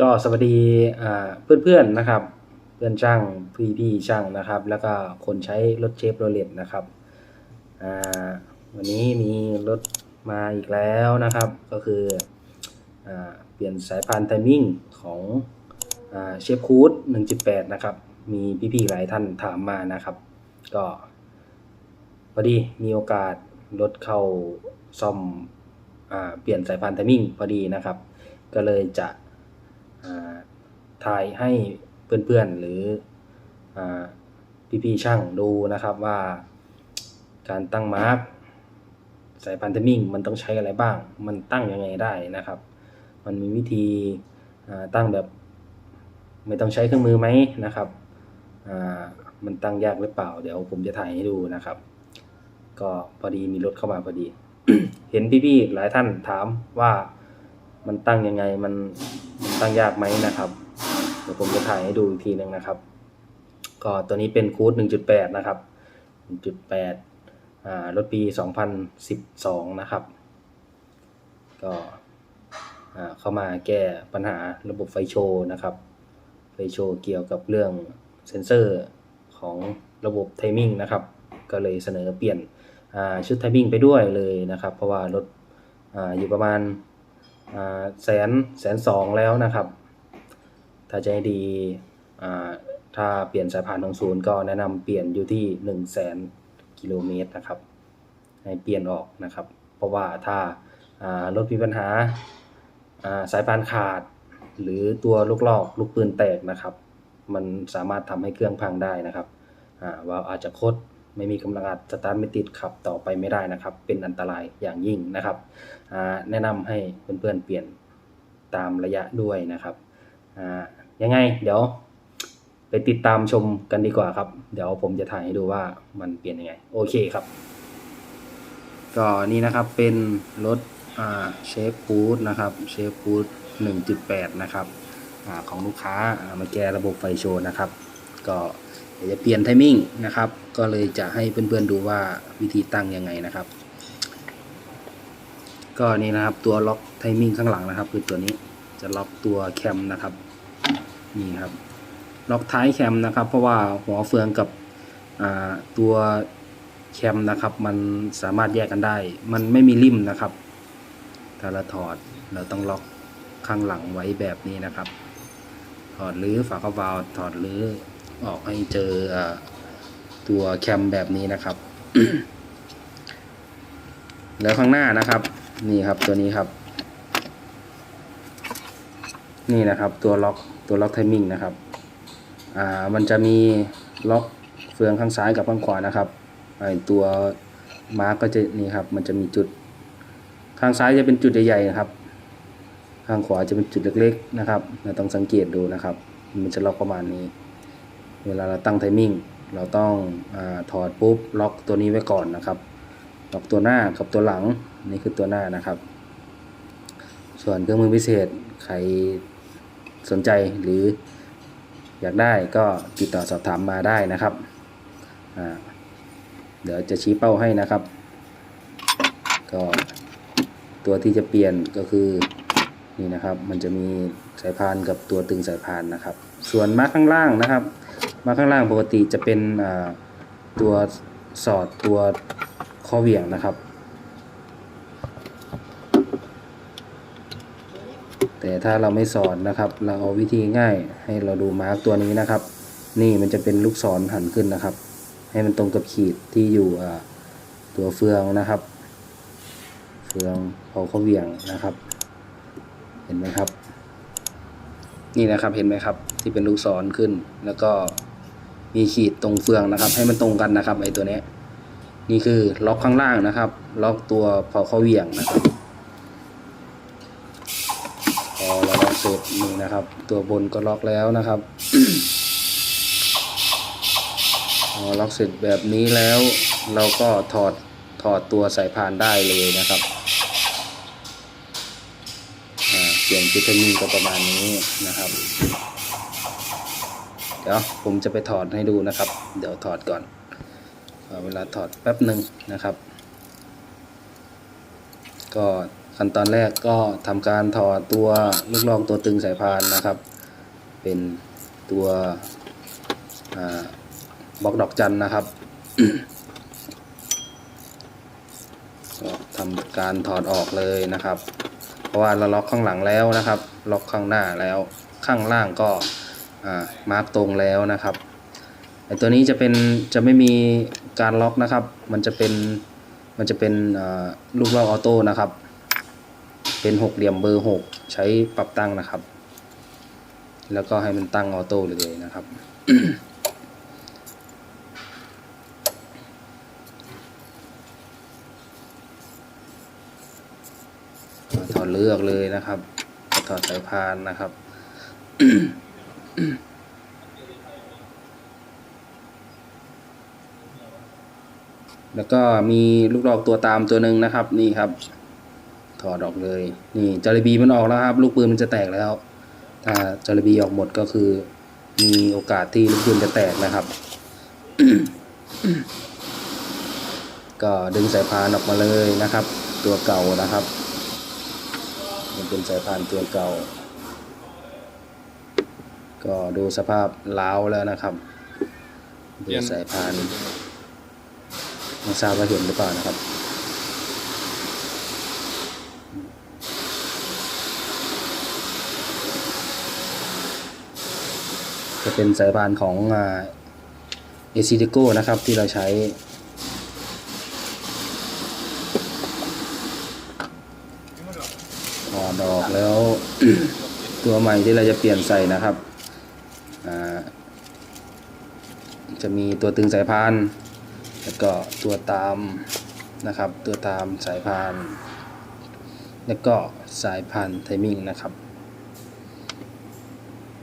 ก็สวัสดีอ่าเพื่อนๆนะครับ เพื่อนช่างพี่ๆช่างนะครับ แล้วก็คนใช้รถเชฟโรเลตนะครับวันนี้มีรถมาอีกแล้วนะครับ ก็คืออเปลี่ยนสายพานไทมิ่งของเชฟคูด1.8 นะครับ มีพี่ๆหลายท่านถามมานะครับ ก็พอดีมีโอกาสรถเข้าซ่อมอเปลี่ยนสายพานไทมิ่งพอดีนะครับ ก็เลยจะ ถ่ายให้เพื่อนๆหรืออพี่ๆช่างดูนะครับว่า การตั้งมาร์กสายพันธุ์มิ่งมันต้องใช้อะไรบ้าง มันตั้งยังไงได้นะครับ มันมีวิธีตั้งแบบไม่ต้องใช้เครื่องมือไหมนะครับ มันตั้งยากหรือเปล่า เดี๋ยวผมจะถ่ายให้ดูนะครับ ก็พอดีมีรถเข้ามาพอดี เห็นพี่ๆหลายท่านถามว่า มันตั้งยังไงมันมันตั้งยากไหมนะครับ เดี๋ยวผมจะถ่ายให้ดูอีกทีหนึ่งนะครับ ก็ตัวนี้เป็นคูด1.8 นะครับ 1.8อ่ารถปี 2012 นะครับ ก็เข้ามาแก้ปัญหาระบบไฟโชว์นะครับไฟโชว์เกี่ยวกับเรื่องเซ็นเซอร์ของระบบไทมิ่งนะครับ ก็เลยเสนอเปลี่ยนชุดไทมิ่งไปด้วยเลยนะครับ เพราะว่ารถออยู่ประมาณ แสนแสนสองแล้วนะครับ ถ้าให้ดีถ้าเปลี่ยนสายพานของศูนย์ก็แนะนำเปลี่ยนอยู่ที่1 0 0 0 0แสนกิโลเมตรนะครับ ให้เปลี่ยนออกนะครับ เพราะว่าถ้ารถมีปัญหาสายพานขาด หรือตัวลูกลอกลูกปืนแตกนะครับ มันสามารถทำให้เครื่องพังได้นะครับอ่าอาจจะคด ไม่มีกำลังอัดสตาร์ทไม่ติดขับต่อไปไม่ได้นะครับ เป็นอันตรายอย่างยิ่งนะครับ แนะนำให้เพื่อนๆเปลี่ยนตามระยะด้วยนะครับยังไงเดี๋ยว ไปติดตามชมกันดีกว่าครับ เดี๋ยวผมจะถ่ายให้ดูว่ามันเปลี่ยนยังไง โอเคครับ ก็นี่นะครับเป็นรถเชฟฟูดนะครับเชฟฟูด1.8 นะครับอของลูกค้าอ่ามาแก้ระบบไฟโชว์นะครับ ก็เดี๋ยวจะเปลี่ยนไทมิ่งนะครับ ก็เลยจะให้เพื่อนๆดูว่าวิธีตั้งยังไงนะครับ ก็นี่นะครับตัวล็อกไทมิ่งข้างหลังนะครับ คือตัวนี้จะล็อกตัวแคมนะครับนี่ครับ ล็อกท้ายแคมนะครับ เพราะว่าหัวเฟืองกับตัวแคมนะครับ มันสามารถแยกกันได้ มันไม่มีริมนะครับถ้าเราถอดเราต้องล็อกข้างหลังไว้แบบนี้นะครับ ถอดหรือฝาคาร์วาลวถอดหรือออกให้เจออ ตัวแคมแบบนี้นะครับ แล้วข้างหน้านะครับ นี่ครับตัวนี้ครับ นี่นะครับตัวล็อกตัวล็อกไทมิ่งนะครับ อ่ามันจะมีล็อกเฟืองข้างซ้ายกับข้างขวานะครับไอตัวมาร์กก็จะนี่ครับ มันจะมีจุดข้างซ้ายจะเป็นจุดใหญ่ๆนะครับ ข้างขวาจะเป็นจุดเล็กๆนะครับเราต้องสังเกตดูนะครับ มันจะล็อกประมาณนี้ เวลาเราตั้งไทมิ่ง เราต้องอถอดปุ๊บล็อกตัวนี้ไว้ก่อนนะครับ ล็อกตัวหน้ากับตัวหลังนี่คือตัวหน้านะครับ ส่วนเครื่องมือพิเศษใครสนใจหรืออยากได้ก็ติดต่อสอบถามมาได้นะครับ เดี๋ยวจะชี้เป้าให้นะครับ ก็ตัวที่จะเปลี่ยนก็คือนี่นะครับ มันจะมีสายพานกับตัวตึงสายพานนะครับ ส่วนมาร์คข้างล่างนะครับ มาข้างล่างปกติจะเป็นตัวสอดตัวข้อเหวี่ยงนะครับ แต่ถ้าเราไม่สอนนะครับ เราเอาวิธีง่ายให้เราดูมาร์กตัวนี้นะครับ นี่มันจะเป็นลูกศรหันขึ้นนะครับ ให้มันตรงกับขีดที่อยู่ตัวเฟืองนะครับ เฟืองพอเขาเหวี่ยงนะครับ เห็นไหมครับ นี่นะครับเห็นไหมครับที่เป็นลูกศรขึ้นแล้วก็ มีขีดตรงเฟืองนะครับ ให้มันตรงกันนะครับไอตัวนี้นี่คือล็อกข้างล่างนะครับ ล็อกตัวพอเขาเวียงนะครับพอเราล็อกเสร็จนี่นะครับ ตัวบนก็ล็อกแล้วนะครับพอล็อกเสร็จแบบนี้แล้วเราก็ถอดถอดตัวสายพานได้เลยนะครับเปลี่ยนจุดเทมิงก็ประมาณนี้นะครับ เดี๋ยวผมจะไปถอดให้ดูนะครับ เดี๋ยวถอดก่อนเวลาถอดแป๊บหนึ่งนะครับ ก็ขั้นตอนแรกก็ทำการถอดตัวลูกลองตัวตึงสายพานนะครับ เป็นตัวบล็อกดอกจันนะครับก็ทำการถอดออกเลยนะครับ เพราะว่าเราล็อกข้างหลังแล้วนะครับ ล็อกข้างหน้าแล้วข้างล่างก็ มาร์กตรงแล้วนะครับไอตัวนี้จะเป็นจะไม่มีการล็อกนะครับ มันจะเป็นมันจะเป็นลูกล็อกออโต้นะครับ เป็นหกเหลี่ยมเบอร์หกใช้ปรับตั้งนะครับ แล้วก็ให้มันตั้งออโต้เลยนะครับถอดเลือกเลยนะครับ ถอดสายพานนะครับ แล้วก็มีลูกดอกตัวตามตัวหนึ่งนะครับ นี่ครับ ถอดออกเลย นี่จาระบีมันออกแล้วครับ ลูกปืนมันจะแตกแล้ว ถ้าจาระบีออกหมดก็คือ มีโอกาสที่ลูกปืนจะแตกนะครับ ก็ดึงสายพานออกมาเลยนะครับ ตัวเก่านะครับ มันเป็นสายพานตัวเก่า ก็ดูสภาพล้าวแล้วนะครับดูสายพานไม่ทราบว่าเห็นหรือเปล่านะครับจะเป็นสายพานของเอซิติโกนะครับที่เราใช้ถอดออกแล้ว ตัวใหม่ที่เราจะเปลี่ยนใส่นะครับ จะมีตัวตึงสายพานแล้วก็ตัวตามนะครับ ตัวตามสายพาน แล้วก็สายพานไทมิ่งนะครับ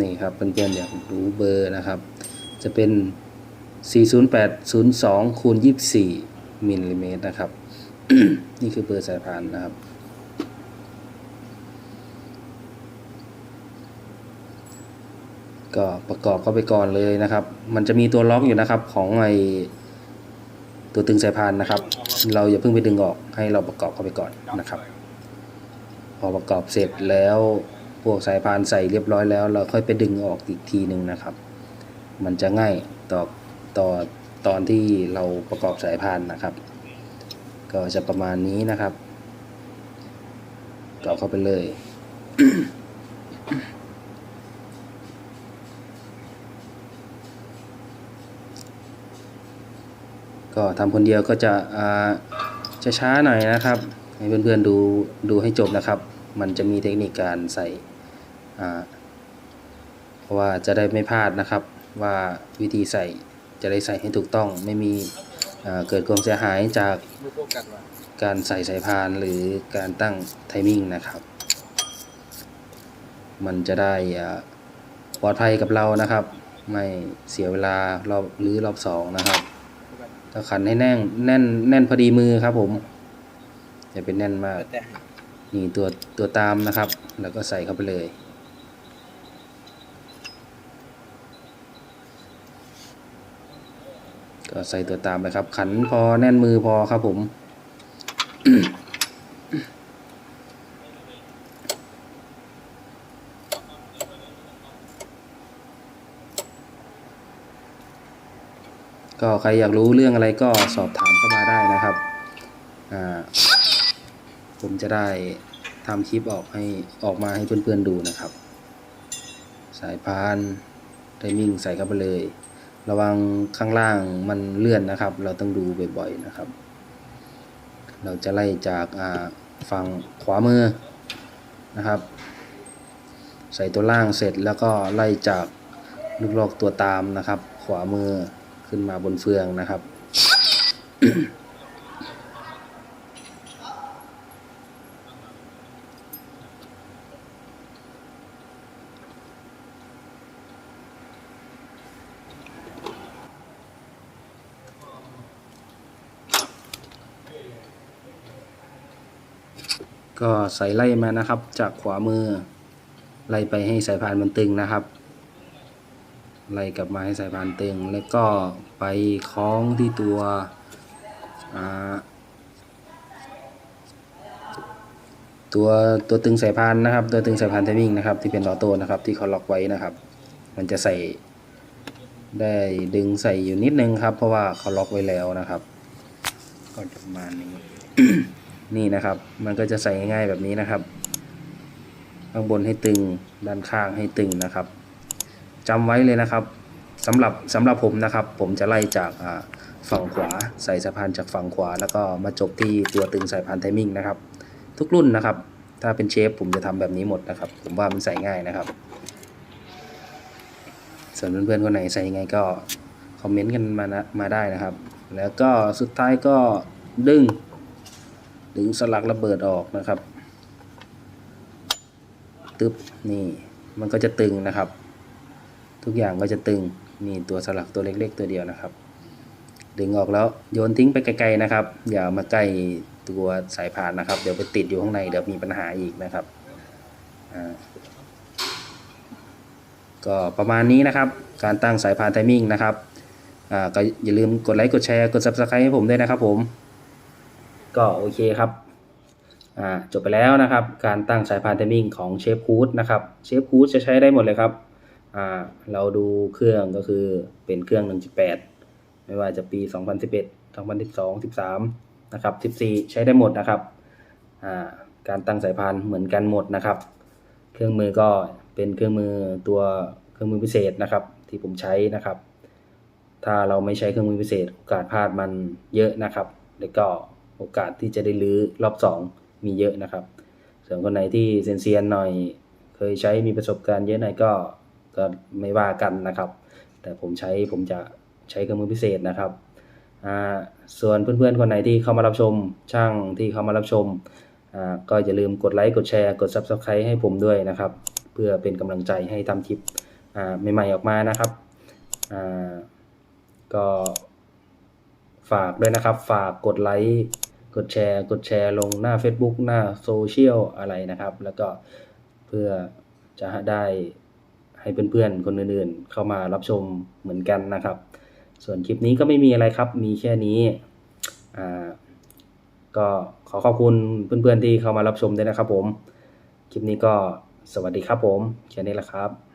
นี่ครับเพื่อนๆอยากรู้เบอร์นะครับ จะเป็น 40802คูณ24มิลลิเมตรนะครับ นี่คือเบอร์สายพานนะครับ ก็ประกอบเข้าไปก่อนเลยนะครับ มันจะมีตัวล็อกอยู่นะครับของไอตัวตึงสายพานนะครับ เราอย่าเพิ่งไปดึงออกให้เราประกอบเข้าไปก่อนนะครับ พอประกอบเสร็จแล้วพวกสายพานใส่เรียบร้อยแล้ว เราค่อยไปดึงออกอีกทีหนึ่งนะครับ มันจะง่ายต่อต่อตอนที่เราประกอบสายพานนะครับ ก็จะประมาณนี้นะครับกรอบเข้าไปเลย ก็ทำคนเดียวก็จะอ่าจะช้าหน่อยนะครับ ให้เพื่อนๆดูดูให้จบนะครับ มันจะมีเทคนิคการใส่อ่าเพราะว่าจะได้ไม่พลาดนะครับ ว่าวิธีใส่จะได้ใส่ให้ถูกต้องไม่มีอ่าเกิดความเสียหายจากการใส่สายพานหรือการตั้งไทมิ่งนะครับ มันจะได้ปลอดภัยกับเรานะครับ ไม่เสียเวลารอบหรือรอบสองนะครับ ถ้าขันให้แน่นแน่นแน่นพอดีมือครับผมอย่าเป็นแน่นมากนี่ตัวตัวตามนะครับ แล้วก็ใส่เข้าไปเลย ก็ใส่ตัวตามไปครับ ขันพอแน่นมือพอครับผม ก็ใครอยากรู้เรื่องอะไรก็สอบถามเข้ามาได้นะครับ ผมจะได้ทำคลิปออกให้ออกมาให้เพื่อนๆดูนะครับ สายพานไทมิ่งใส่เข้าไปเลย ระวังข้างล่างมันเลื่อนนะครับ เราต้องดูบ่อยๆนะครับ เราจะไล่จากฝั่งขวามือนะครับ ใส่ตัวล่างเสร็จแล้วก็ไล่จากลูกลอกตัวตามนะครับ ขวามือ ขึ้นมาบนเฟืองนะครับ ก็ใส่ไล่มานะครับ จากขวามือไล่ไปให้สายพานมันตึงนะครับ ไล่กลับมาให้สายพานตึง แล้วก็ไปคล้องที่ตัวตัวตัวตึงสายพานนะครับ ตัวตึงสายพานไทมิ่งนะครับ ที่เป็นออโต้นะครับ ที่เขาล็อกไว้นะครับ มันจะใส่ได้ดึงใส่อยู่นิดนึงครับ เพราะว่าเขาล็อกไว้แล้วนะครับ ก็จะประมาณนี้นี่นะครับ มันก็จะใส่ง่ายๆแบบนี้นะครับ ข้างบนให้ตึงด้านข้างให้ตึงนะครับ จำไว้เลยนะครับสำหรับสำหรับผมนะครับ ผมจะไล่จากฝั่งขวาใส่สายพานจากฝั่งขวา แล้วก็มาจบที่ตัวตึงสายพานไทมิ่งนะครับ ทุกรุ่นนะครับ ถ้าเป็นเชฟผมจะทำแบบนี้หมดนะครับ ผมว่ามันใส่ง่ายนะครับ ส่วนเพื่อนๆคนไหนใส่ยังไงก็คอมเมนต์กันมานะมาได้นะครับ แล้วก็สุดท้ายก็ดึง ดึงสลักระเบิดออกนะครับตึ๊บนี่มันก็จะตึงนะครับ ทุกอย่างก็จะตึงนี่ตัวสลักตัวเล็ก ๆ ตัวเดียวนะครับ ดึงออกแล้วโยนทิ้งไปไกลๆนะครับ อย่ามาใกล้ตัวสายพานนะครับ เดี๋ยวไปติดอยู่ข้างในเดี๋ยวมีปัญหาอีกนะครับอ่าก็ประมาณนี้นะครับ การตั้งสายพานไทมิ่งนะครับอ่าก็อย่าลืมกดไลค์กดแชร์กด subscribe ให้ผมด้วยนะครับผม ก็โอเคครับอ่าจบไปแล้วนะครับ การตั้งสายพานไทมิ่งของเชฟคูดนะครับเชฟคูดจะใช้ได้หมดเลยครับ เราดูเครื่องก็คือเป็นเครื่อง 1.8 ไม่ว่าจะปี 2011 2012 13 นะครับ 14 ใช้ได้หมดนะครับ การตั้งสายพานเหมือนกันหมดนะครับ เครื่องมือก็เป็นเครื่องมือตัวเครื่องมือพิเศษนะครับ ที่ผมใช้นะครับ ถ้าเราไม่ใช้เครื่องมือพิเศษ โอกาสพลาดมันเยอะนะครับ แล้วก็โอกาสที่จะได้รื้อรอบสองมีเยอะนะครับส่วนคนไหนที่เซียนๆหน่อย เคยใช้มีประสบการณ์เยอะหน่อยก็ ก็ไม่ว่ากันนะครับ แต่ผมใช้ผมจะใช้เครื่องมือพิเศษนะครับอ่าส่วนเพื่อนๆคนไหนที่เข้ามารับชมช่างที่เข้ามารับชมอ่าก็อย่าลืมกดไลค์กดแชร์กด Subscribe ให้ผมด้วยนะครับ เพื่อเป็นกำลังใจให้ทำคลิปอ่าใหม่ๆออกมานะครับอ่าก็ฝากด้วยนะครับ ฝากกดไลค์กดแชร์ กดแชร์ลงหน้า Facebook หน้าโซเชียลอะไรนะครับ แล้วก็เพื่อจะได้ ให้เพื่อนๆ คนอื่นๆ เข้ามารับชมเหมือนกันนะครับ ส่วนคลิปนี้ก็ไม่มีอะไรครับ มีแค่นี้อ่าก็ขอขอบคุณเพื่อนๆที่เข้ามารับชมด้วยนะครับผม คลิปนี้ก็สวัสดีครับผมแค่นี้แหละครับ